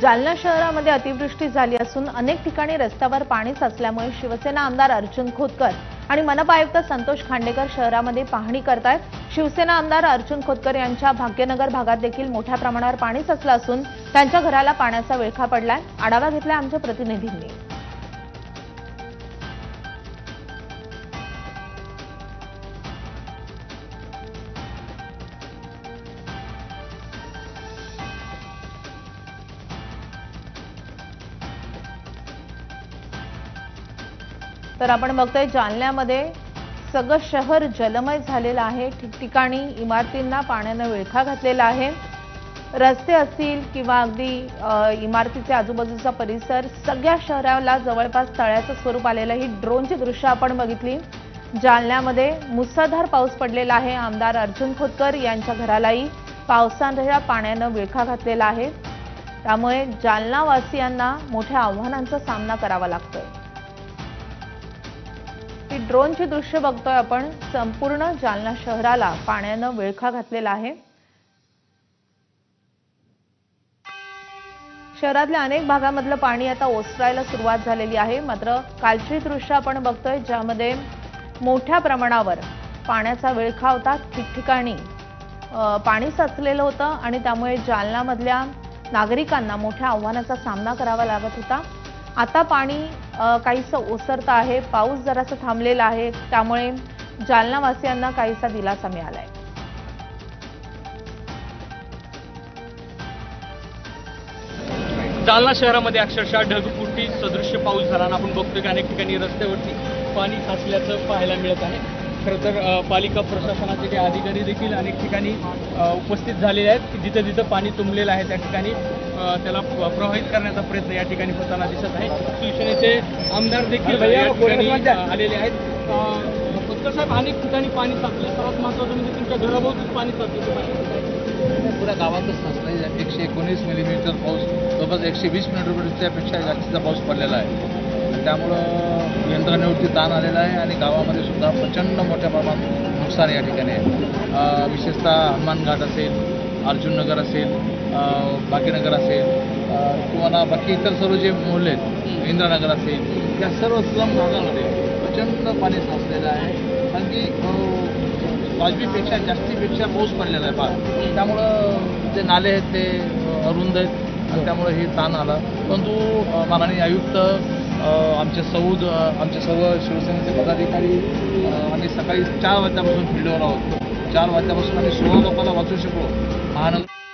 जालना शहरामध्ये अतिवृष्टी झाली असून अनेक ठिकाणी रस्त्यावर पाणी साचल्यामुळे शिवसेना आमदार अर्जुन खोतकर आणि मनपा आयुक्त संतोष खांडेकर शहरामध्ये पाहणी करतायत. शिवसेना आमदार अर्जुन खोतकर यांच्या भाग्यनगर भागात देखील मोठ्या प्रमाणावर पाणी साचलं असून त्यांच्या घराला पाण्याचा विळखा पडलाय. आढावा घेतलाय आमच्या प्रतिनिधींनी. तर आपण बघतोय जालन्यामध्ये सगळं शहर जलमय झालेलं आहे. ठिकठिकाणी इमारतींना पाण्यानं विळखा घातलेला आहे. रस्ते असतील किंवा अगदी इमारतीचे आजूबाजूचा परिसर सगळ्या शहराला जवळपास तळ्याचं स्वरूप आलेलं ही ड्रोनची दृश्य आपण बघितली. जालन्यामध्ये मुसळधार पाऊस पडलेला आहे. आमदार अर्जुन खोतकर यांच्या घरालाही पावसाच्या पाण्यानं विळखा घातलेला आहे. त्यामुळे जालनावासियांना मोठ्या आव्हानांचा सामना करावा लागतोय. ही ड्रोनची दृश्य बघतोय आपण. संपूर्ण जालना शहराला पाण्यानं विळखा घातलेला आहे. शहरातल्या अनेक भागामधलं पाणी आता ओसरायला सुरुवात झालेली आहे. मात्र कालची दृश्य आपण बघतोय ज्यामध्ये मोठ्या प्रमाणावर पाण्याचा विळखा होता. ठिकठिकाणी पाणी साचलेलं होतं आणि त्यामुळे जालनामधल्या नागरिकांना मोठ्या आव्हानाचा सामना करावा लागत होता. आता पाणी काहीसं ओसरतं आहे पाऊस जरासा थांबलेला आहे त्यामुळे जालनावासियांना काहीसा दिलासा मिळाला आहे जालना शहरामध्ये अक्षरशः ढगफुटी सदृश्य पाऊस झाला आपण बघतोय की अनेक ठिकाणी रस्त्यावरती पाणी साचल्याचं पाहायला मिळत आहे. खरं तर पालिका प्रशासनाचे काही अधिकारी देखील अनेक ठिकाणी उपस्थित झालेले आहेत. जिथं जिथं पाणी तुंबलेलं आहे त्या ठिकाणी त्याला प्र- प्रवाहित करण्याचा प्रयत्न या ठिकाणी होताना दिसत आहे. शिवसेनेचे आमदार देखील आलेले आहेत. साहेब अनेक ठिकाणी पाणी साचलं सर्वात महत्त्वाचं म्हणजे तुमच्या घराभोवतीच पाणी साचलं पुऱ्या गावातच नसतं एकशे एकोणीस मिलीमीटर पाऊस जवळपास एकशे वीस मिलीमीटरच्यापेक्षा जास्तीचा पाऊस पडलेला आहे. त्यामुळं यंत्रणेवरती ताण आलेला आहे आणि गावामध्ये सुद्धा प्रचंड मोठ्या प्रमाणात नुकसान या ठिकाणी आहे. विशेषतः हनुमान घाट असेल अर्जुननगर असेल बाकीनगर असेल किंवा बाकी इतर सर्व जे मोहल्ले आहेत इंद्रानगर असेल या सर्व स्लम भागामध्ये प्रचंड पाणी साचलेलं आहे. कारण की वाजवीपेक्षा जास्तीपेक्षा पाऊस पडलेला आहे फार. त्यामुळं जे नाले आहेत ते अरुंद आहेत. आणि त्यामुळे हे ताण आलं. परंतु माननीय आयुक्त आमचे सौद आमच्या आमचे सर्व शिवसेनेचे पदाधिकारी आम्ही सकाळी चार वाजल्यापासून फिल्डवर आहोत. चार वाजल्यापासून आम्ही सोळा लोकांना वाचू शकलो. महानगर